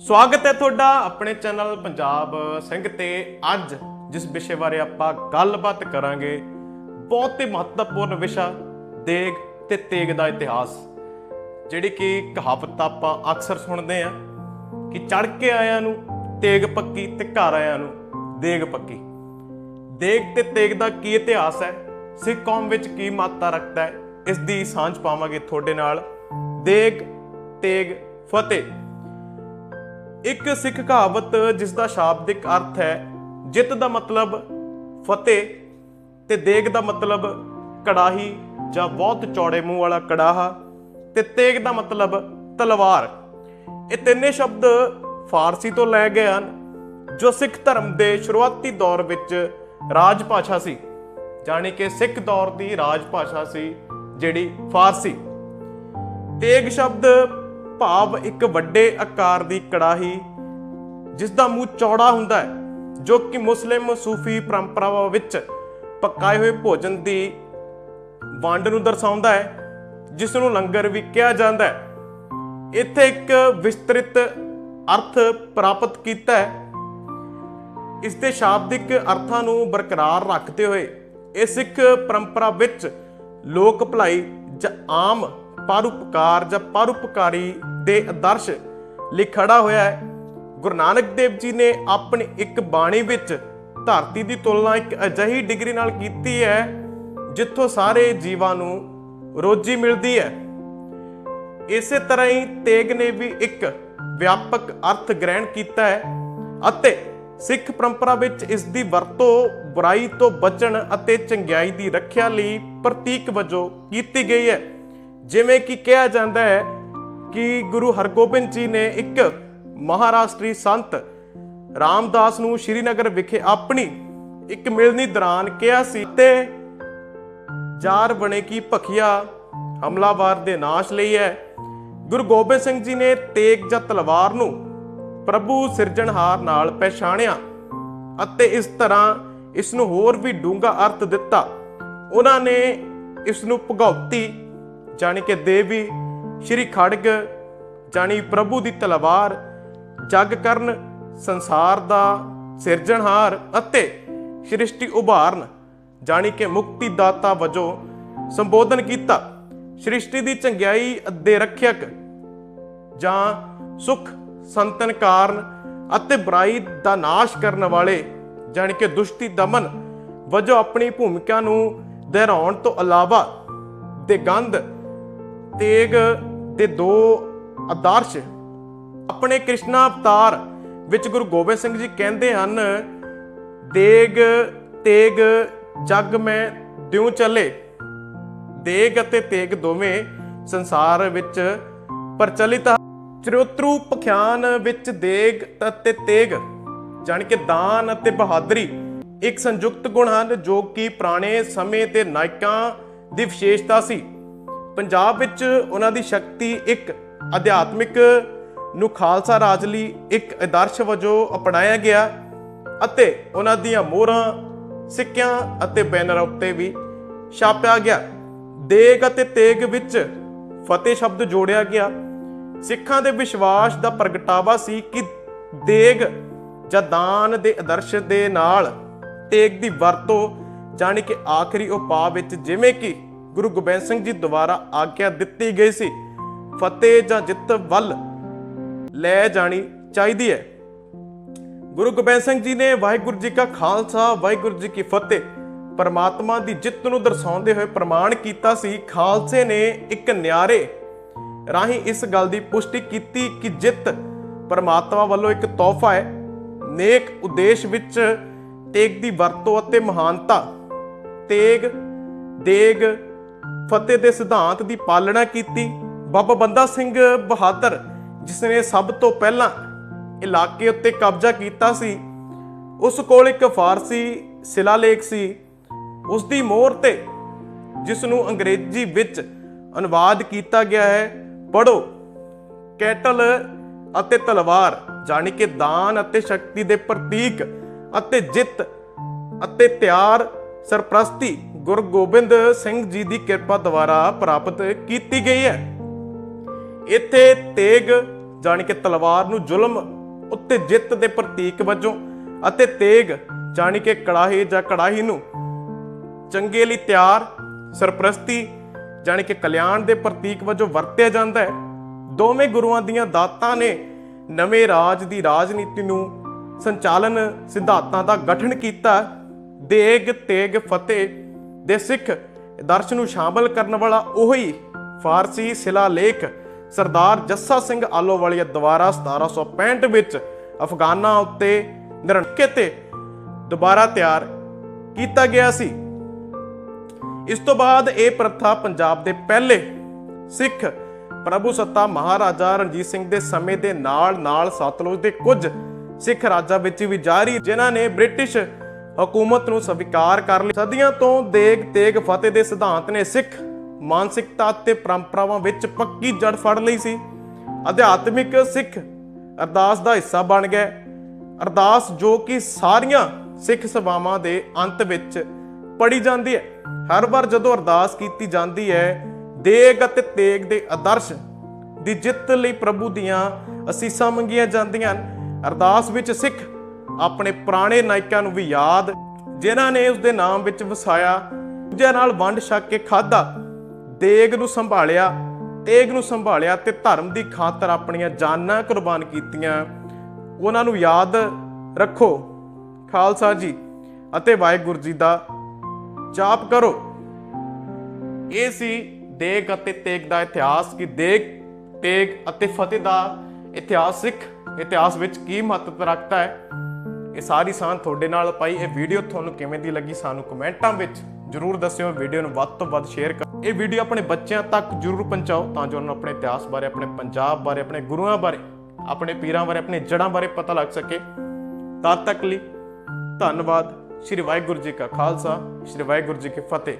ਸਵਾਗਤ ਹੈ ਤੁਹਾਡਾ ਆਪਣੇ ਚੈਨਲ ਪੰਜਾਬ ਸਿੰਘ ਤੇ ਅੱਜ ਜਿਸ ਵਿਸ਼ੇ ਬਾਰੇ ਆਪਾਂ ਗੱਲਬਾਤ ਕਰਾਂਗੇ, ਬਹੁਤ ਹੀ ਮਹੱਤਵਪੂਰਨ ਵਿਸ਼ਾ, ਦੇਗ ਤੇ ਤੇਗ ਦਾ ਇਤਿਹਾਸ, ਜਿਹੜੀ ਕਿ ਕਹਾਵਤ ਆਪਾਂ ਅਕਸਰ ਸੁਣਦੇ ਆ ਕਿ ਚੜ ਕੇ ਆਇਆਂ ਨੂੰ ਤੇਗ ਪੱਕੀ ਤੇ ਘਰ ਆਇਆਂ ਨੂੰ ਦੇਗ ਪੱਕੀ। ਦੇਗ ਤੇ ਤੇਗ ਦਾ ਕੀ ਇਤਿਹਾਸ ਹੈ? ਸਿੱਖ ਕੌਮ ਵਿੱਚ ਕੀ ਮਹੱਤਤਾ ਰੱਖਦਾ ਹੈ? ਇਸ ਦੀ ਸਾਂਝ ਪਾਵਾਂਗੇ ਤੁਹਾਡੇ ਨਾਲ। ਦੇਗ, ਤੇਗ, ਫਤਿਹ। ਇੱਕ ਸਿੱਖ ਕਹਾਵਤ ਜਿਸ ਦਾ ਸ਼ਾਬਦਿਕ ਅਰਥ ਹੈ ਜਿੱਤ ਦਾ ਮਤਲਬ ਫਤਿਹ ਤੇ ਦੇਗ ਦਾ ਮਤਲਬ ਕੜਾਹੀ ਜਾਂ ਬਹੁਤ ਚੌੜੇ ਮੂੰਹ ਵਾਲਾ ਕੜਾਹਾ ਤੇ ਤੇਗ ਦਾ ਮਤਲਬ ਤਲਵਾਰ। ਇਹ ਤਿੰਨੇ ਸ਼ਬਦ ਫਾਰਸੀ ਤੋਂ ਲੈ ਗਏ ਹਨ, ਜੋ ਸਿੱਖ ਧਰਮ ਦੇ ਸ਼ੁਰੂਆਤੀ ਦੌਰ ਵਿੱਚ ਰਾਜ ਭਾਸ਼ਾ ਸੀ, ਜਾਣੀ ਕਿ ਸਿੱਖ ਦੌਰ ਦੀ ਰਾਜ ਭਾਸ਼ਾ ਸੀ ਜਿਹੜੀ ਫਾਰਸੀ। ਤੇਗ ਸ਼ਬਦ ਭਾਵ ਇੱਕ ਵੱਡੇ ਆਕਾਰ ਦੀ ਕੜਾਹੀ ਜਿਸ ਦਾ ਮੂੰਹ ਚੌੜਾ ਹੁੰਦਾ ਹੈ, ਜੋ ਕਿ ਮੁਸਲਿਮ ਸੂਫੀ ਪਰੰਪਰਾਵਾਂ ਵਿੱਚ ਪਕਾਏ ਹੋਏ ਭੋਜਨ ਦੀ ਵੰਡ ਨੂੰ ਦਰਸਾਉਂਦਾ ਹੈ ਜਿਸ ਨੂੰ ਲੰਗਰ ਵੀ ਕਿਹਾ ਜਾਂਦਾ ਹੈ। ਇੱਥੇ ਇੱਕ ਵਿਸਤ੍ਰਿਤ ਅਰਥ ਪ੍ਰਾਪਤ ਕੀਤਾ ਹੈ। ਇਸ ਦੇ ਸ਼ਾਬਦਿਕ ਅਰਥਾਂ ਨੂੰ ਬਰਕਰਾਰ ਰੱਖਦੇ ਹੋਏ, ਇਹ ਸਿੱਖ ਪਰੰਪਰਾ ਵਿੱਚ ਲੋਕ ਭਲਾਈ ਜਾਂ ਆਮ ਪਰਉਪਕਾਰ ਜਾਂ ਪਰਉਪਕਾਰੀ ਦੇ ਆਦਰਸ਼ ਲਈ ਖੜਾ ਹੋਇਆ ਹੈ। ਗੁਰੂ ਨਾਨਕ ਦੇਵ ਜੀ ਨੇ ਆਪਣੀ ਇੱਕ ਬਾਣੀ ਵਿੱਚ ਧਰਤੀ ਦੀ ਤੁਲਨਾ ਇੱਕ ਅਜਿਹੀ ਡਿਗਰੀ ਨਾਲ ਕੀਤੀ ਹੈ, ਜਿੱਥੋਂ ਸਾਰੇ ਜੀਵਾਂ ਨੂੰ ਰੋਜੀ ਮਿਲਦੀ ਹੈ। ਇਸੇ ਤਰ੍ਹਾਂ ਹੀ ਤੇਗ ਨੇ ਵੀ ਇੱਕ ਵਿਆਪਕ ਅਰਥ ਗ੍ਰਹਿਣ ਕੀਤਾ ਹੈ ਅਤੇ ਸਿੱਖ ਪਰੰਪਰਾ ਵਿੱਚ ਇਸ ਦੀ ਵਰਤੋਂ ਬੁਰਾਈ ਤੋਂ ਬਚਣ ਅਤੇ ਚੰਗਿਆਈ ਦੀ ਰੱਖਿਆ ਲਈ ਪ੍ਰਤੀਕ ਵਜੋਂ ਕੀਤੀ ਗਈ ਹੈ। ਜਿਵੇਂ ਕਿ ਕਿਹਾ ਜਾਂਦਾ ਹੈ ਕਿ ਗੁਰੂ ਹਰਗੋਬਿੰਦ ਜੀ ਨੇ ਇੱਕ ਮਹਾਰਾਸ਼ਟਰੀ ਸੰਤ ਰਾਮਦਾਸ ਨੂੰ ਸ਼੍ਰੀਨਗਰ ਵਿਖੇ ਆਪਣੀ ਇੱਕ ਮਿਲਣੀ ਦੌਰਾਨ ਕਿਹਾ ਸੀ ਤੇ ਜਾਰ ਬਣੇ ਕੀ ਭਖਿਆ ਹਮਲਾਵਾਰ ਦੇ ਨਾਸ਼ ਲਈ ਹੈ। ਗੁਰੂ ਗੋਬਿੰਦ ਸਿੰਘ ਜੀ ਨੇ ਤੇਗ ਜਾਂ ਤਲਵਾਰ ਨੂੰ ਪ੍ਰਭੂ ਸਿਰਜਣਹਾਰ ਨਾਲ ਪਛਾਣਿਆ ਅਤੇ ਇਸ ਤਰ੍ਹਾਂ ਇਸ ਨੂੰ ਹੋਰ ਵੀ ਡੂੰਘਾ ਅਰਥ ਦਿੱਤਾ। ਉਹਨਾਂ ਨੇ ਇਸ ਨੂੰ ਭਗਉਤੀ ਜਾਣੀ ਕਿ ਦੇਵੀ ਸ਼੍ਰੀ ਖੜਗ, ਜਾਣੀ ਪ੍ਰਭੂ ਦੀ ਤਲਵਾਰ, ਜਗ ਕਰਨ, ਸੰਸਾਰ ਦਾ ਸਿਰਜਣਹਾਰ ਅਤੇ ਸ੍ਰਿਸ਼ਟੀ ਉਭਾਰਨ, ਜਾਣੀ ਕਿ ਮੁਕਤੀ ਦਾਤਾ ਵਜੋਂ ਸੰਬੋਧਨ ਕੀਤਾ। ਸ੍ਰਿਸ਼ਟੀ ਦੀ ਚੰਗਿਆਈ ਦੇ ਰੱਖਿਅਕ ਜਾਂ ਸੁਖ ਸੰਤਨ ਕਾਰਨ ਅਤੇ ਬੁਰਾਈ ਦਾ ਨਾਸ਼ ਕਰਨ ਵਾਲੇ, ਜਾਣੀ ਕਿ ਦੁਸ਼ਟੀ ਦਮਨ ਵਜੋਂ ਆਪਣੀ ਭੂਮਿਕਾ ਨੂੰ ਦਹਿਰਾਉਣ ਤੋਂ ਇਲਾਵਾ ਦੇ ਗੰਧ ਤੇਗ ਦੇ ਦੋ ਆਦਰਸ਼ ਆਪਣੇ ਕ੍ਰਿਸ਼ਨਾ ਅਵਤਾਰ ਵਿੱਚ ਗੁਰੂ ਗੋਬਿੰਦ ਸਿੰਘ ਜੀ ਕਹਿੰਦੇ ਹਨ, ਦੇਗ, ਤੇਗ, ਜਗ ਮੈਂ ਦਿਉ ਚੱਲੇ ਦੇਗ ਅਤੇ ਤੇਗ ਦੋਵੇਂ ਸੰਸਾਰ ਵਿੱਚ ਪ੍ਰਚਲਿਤ ਹਨ। ਚਰਿਤਰੂ ਪਖਿਆਨ ਵਿੱਚ ਦੇਗ ਅਤੇ ਤੇਗ, ਜਾਣੀ ਕਿ ਦਾਨ ਅਤੇ ਬਹਾਦਰੀ ਇੱਕ ਸੰਯੁਕਤ ਗੁਣ ਹਨ, ਜੋ ਕਿ ਪੁਰਾਣੇ ਸਮੇਂ ਤੇ ਨਾਇਕਾਂ ਦੀ ਵਿਸ਼ੇਸ਼ਤਾ ਸੀ ਪੰਜਾਬ ਵਿੱਚ ਉਹਨਾਂ ਦੀ ਸ਼ਕਤੀ ਇੱਕ ਅਧਿਆਤਮਿਕ ਨੂੰ ਖਾਲਸਾ ਰਾਜ ਲਈ ਇੱਕ ਆਦਰਸ਼ ਵਜੋਂ ਅਪਣਾਇਆ ਗਿਆ ਅਤੇ ਉਹਨਾਂ ਦੀਆਂ ਮੋਹਰਾਂ, ਸਿੱਕਿਆਂ ਅਤੇ ਬੈਨਰਾਂ ਉੱਤੇ ਵੀ ਛਾਪਿਆ ਗਿਆ। ਦੇਗ ਅਤੇ ਤੇਗ ਵਿੱਚ ਫਤਿਹ ਸ਼ਬਦ ਜੋੜਿਆ ਗਿਆ। ਸਿੱਖਾਂ ਦੇ ਵਿਸ਼ਵਾਸ ਦਾ ਪ੍ਰਗਟਾਵਾ ਸੀ ਕਿ ਦੇਗ ਜਾਂ ਦਾਨ ਦੇ ਆਦਰਸ਼ ਦੇ ਨਾਲ ਤੇਗ ਦੀ ਵਰਤੋਂ, ਜਾਣੀ ਕਿ ਆਖਰੀ ਉਪਾਅ ਵਿੱਚ ਜਿਵੇਂ ਕਿ ਗੁਰੂ ਗੋਬਿੰਦ ਸਿੰਘ ਜੀ ਦੁਆਰਾ ਆਗਿਆ ਦਿੱਤੀ ਗਈ ਸੀ। ਫਤਿਹ ਜਾਂ ਜਿੱਤ ਵੱਲ ਲੈ ਜਾਣੀ ਚਾਹੀਦੀ ਹੈ। ਗੁਰੂ ਗੋਬਿੰਦ ਸਿੰਘ ਜੀ ਨੇ ਵਾਹਿਗੁਰੂ ਜੀ ਕਾ ਖਾਲਸਾ, ਵਾਹਿਗੁਰੂ ਜੀ ਕੀ ਫਤਿਹ, ਪਰਮਾਤਮਾ ਦੀ ਜਿੱਤ ਨੂੰ ਦਰਸਾਉਂਦੇ ਹੋਏ ਪ੍ਰਮਾਣ ਕੀਤਾ ਸੀ। ਖਾਲਸੇ ਨੇ ਇੱਕ ਨਿਆਰੇ ਰਾਹੀਂ ਇਸ ਗੱਲ ਦੀ ਪੁਸ਼ਟੀ ਕੀਤੀ ਕਿ ਜਿੱਤ ਪਰਮਾਤਮਾ ਵੱਲੋਂ ਇੱਕ ਤੋਹਫਾ ਹੈ। ਨੇਕ ਉਦੇਸ਼ ਵਿੱਚ ਤੇਗ ਦੀ ਵਰਤੋਂ ਅਤੇ ਮਹਾਨਤਾ, ਤੇਗ, ਦੇਗ ਫਤਿਹ ਦੇ ਸਿਧਾਂਤ ਦੀ ਪਾਲਣਾ ਕੀਤੀ। ਬਾਬਾ ਬੰਦਾ ਸਿੰਘ ਬਹਾਦਰ ਜਿਸ ਨੇ ਸਭ ਤੋਂ ਪਹਿਲਾਂ ਇਲਾਕੇ ਉੱਤੇ ਕਬਜ਼ਾ ਕੀਤਾ ਸੀ, ਉਸ ਕੋਲ ਇੱਕ ਫਾਰਸੀ ਸ਼ਿਲਾਲੇਖ ਸੀ। ਉਸ ਦੀ ਮੋਹਰ ਤੇ ਜਿਸ ਨੂੰ ਅੰਗਰੇਜ਼ੀ ਵਿੱਚ ਅਨੁਵਾਦ ਕੀਤਾ ਗਿਆ ਹੈ ਪੜੋ ਕੈਟਲ ਅਤੇ ਤਲਵਾਰ, ਜਾਣੀ ਕਿ ਦਾਨ ਅਤੇ ਸ਼ਕਤੀ ਦੇ ਪ੍ਰਤੀਕ ਅਤੇ ਜਿੱਤ ਅਤੇ ਤਿਆਰ, ਸਰਪ੍ਰਸਤੀ ਗੁਰੂ ਗੋਬਿੰਦ ਸਿੰਘ ਜੀ ਦੀ ਕਿਰਪਾ ਦੁਆਰਾ ਪ੍ਰਾਪਤ ਕੀਤੀ ਗਈ ਹੈ। ਇੱਥੇ ਤੇਗ ਜਾਣੀ ਕਿ ਤਲਵਾਰ ਨੂੰ ਜ਼ੁਲਮ, ਉੱਤੇ ਜਿੱਤ ਦੇ ਪ੍ਰਤੀਕ ਵਜੋਂ ਅਤੇ ਤੇਗ ਜਾਣੀ ਕਿ ਕੜਾਹੀ ਜਾਂ ਕੜਾਹੀ ਨੂੰ ਚੰਗੇ ਲਈ ਤਿਆਰ, ਸਰਪ੍ਰਸਤੀ ਜਾਣੀ ਕਿ ਕਲਿਆਣ ਦੇ ਪ੍ਰਤੀਕ ਵਜੋਂ ਵਰਤਿਆ ਜਾਂਦਾ ਹੈ। ਦੋਵੇਂ ਗੁਰੂਆਂ ਦੀਆਂ ਦਾਤਾਂ ਨੇ ਨਵੇਂ ਰਾਜ ਦੀ ਰਾਜਨੀਤੀ ਨੂੰ ਸੰਚਾਲਨ ਸਿਧਾਂਤਾਂ ਦਾ ਗਠਨ ਕੀਤਾ। ਦੇਗ, ਤੇਗ, ਫਤਿਹ ਦੇ ਸਿੱਖ ਦਰਸ਼ ਨੂੰ ਸ਼ਾਮਲ ਕਰਨ ਵਾਲਾ ਉਹੀ ਫਾਰਸੀ ਸਿਲਾਲੇਖ ਸਰਦਾਰ ਜੱਸਾ ਸਿੰਘ ਆਲੋਵਾਲੀਆ ਦੁਆਰਾ 1765 ਵਿੱਚ ਅਫਗਾਨਾਂ ਉੱਤੇ ਨਿਰਣਕੇ ਤੇ ਦੁਬਾਰਾ ਤਿਆਰ ਕੀਤਾ ਗਿਆ ਸੀ। ਇਸ ਤੋਂ ਬਾਅਦ ਇਹ ਪ੍ਰਥਾ ਪੰਜਾਬ ਦੇ ਪਹਿਲੇ ਸਿੱਖ ਪ੍ਰਭੂ ਸੱਤਾ ਮਹਾਰਾਜਾ ਰਣਜੀਤ ਸਿੰਘ ਦੇ ਸਮੇਂ ਦੇ ਨਾਲ-ਨਾਲ ਸਤਲੁਜ ਦੇ ਕੁਝ ਸਿੱਖ ਰਾਜਾਂ ਵਿੱਚ ਵੀ ਜਾਰੀ, ਜਿਨ੍ਹਾਂ ਨੇ ਬ੍ਰਿਟਿਸ਼ ਹਕੂਮਤ ਨੂੰ ਸਵੀਕਾਰ ਕਰ ਲਿਆ ਸਦੀਆਂ ਤੋਂ ਦੇਗ ਤੇਗ ਫਤਿਹ ਦੇ ਸਿਧਾਂਤ ਨੇ ਸਿੱਖ ਮਾਨਸਿਕਤਾ ਤੇ ਪਰੰਪਰਾਵਾਂ ਵਿੱਚ ਪੱਕੀ ਜੜ ਫੜ ਲਈ ਸੀ। ਅਧਿਆਤਮਿਕ ਸਿੱਖ ਅਰਦਾਸ ਦਾ ਹਿੱਸਾ ਬਣ ਗਏ। ਅਰਦਾਸ ਜੋ ਕਿ ਸਾਰੀਆਂ ਸਿੱਖ ਸਭਾਵਾਂ ਦੇ ਅੰਤ ਵਿੱਚ ਪੜੀ ਜਾਂਦੀ ਹੈ। ਹਰ ਵਾਰ ਜਦੋਂ ਅਰਦਾਸ ਕੀਤੀ ਜਾਂਦੀ ਹੈ, ਦੇਗ ਅਤੇ ਤੇਗ ਦੇ ਆਦਰਸ਼ ਦੀ ਜਿੱਤ ਲਈ ਪ੍ਰਭੂ ਦੀਆਂ ਅਸੀਸਾਂ ਮੰਗੀਆਂ ਜਾਂਦੀਆਂ ਹਨ। ਅਰਦਾਸ ਵਿੱਚ ਸਿੱਖ ਆਪਣੇ ਪੁਰਾਣੇ ਨਾਇਕਾਂ ਨੂੰ ਵੀ ਯਾਦ, ਜਿਨ੍ਹਾਂ ਨੇ ਉਸ ਦੇ ਨਾਮ ਵਿੱਚ ਵਸਾਇਆ, ਦੂਜਿਆਂ ਨਾਲ ਵੰਡ ਛਕ ਕੇ ਖਾਦਾ ਦੇਗ ਨੂੰ ਸੰਭਾਲਿਆ, ਤੇਗ ਨੂੰ ਸੰਭਾਲਿਆ ਤੇ ਧਰਮ ਦੀ ਖਾਤਰ ਆਪਣੀਆਂ ਜਾਨਾਂ ਕੁਰਬਾਨ ਕੀਤੀਆਂ। ਉਹਨਾਂ ਨੂੰ ਯਾਦ ਰੱਖੋ, ਖਾਲਸਾ ਜੀ ਅਤੇ ਵਾਹਿਗੁਰੂ ਜੀ ਦਾ ਜਾਪ ਕਰੋ। ਇਹ ਸੀ ਦੇਗ ਅਤੇ ਤੇਗ ਦਾ ਇਤਿਹਾਸ ਕਿ ਦੇਗ, ਤੇਗ ਅਤੇ ਫਤਿਹ ਦਾ ਇਤਿਹਾਸ ਸਿੱਖ ਇਤਿਹਾਸ ਵਿੱਚ ਕੀ ਮਹੱਤਵ ਰੱਖਦਾ ਹੈ। ਇਹ ਸਾਰੀ ਸਾਂਝ ਤੁਹਾਡੇ ਨਾਲ ਪਾਈ। ਇਹ ਵੀਡੀਓ ਤੁਹਾਨੂੰ ਕਿਵੇਂ ਦੀ ਲੱਗੀ ਸਾਨੂੰ ਕਮੈਂਟਾਂ ਵਿੱਚ ਜਰੂਰ ਦੱਸਿਓ। ਵੀਡੀਓ ਨੂੰ ਵੱਧ ਤੋਂ ਵੱਧ ਸ਼ੇਅਰ ਕਰੋ। ਇਹ ਵੀਡੀਓ ਆਪਣੇ ਬੱਚਿਆਂ ਤੱਕ ਜਰੂਰ ਪਹੁੰਚਾਓ ਤਾਂ ਜੋ ਉਹਨਾਂ ਨੂੰ ਆਪਣੇ ਇਤਿਹਾਸ ਬਾਰੇ, ਆਪਣੇ ਪੰਜਾਬ ਬਾਰੇ, ਆਪਣੇ ਗੁਰੂਆਂ ਬਾਰੇ, ਆਪਣੇ ਪੀਰਾਂ ਬਾਰੇ, ਆਪਣੇ ਜੜ੍ਹਾਂ ਬਾਰੇ ਪਤਾ ਲੱਗ ਸਕੇ। ਤਦ ਤੱਕ ਲਈ ਧੰਨਵਾਦ। ਸ਼੍ਰੀ ਵਾਹਿਗੁਰੂ ਜੀ ਕਾ ਖਾਲਸਾ, ਸ਼੍ਰੀ ਵਾਹਿਗੁਰੂ ਜੀ ਕੀ ਫਤਿਹ।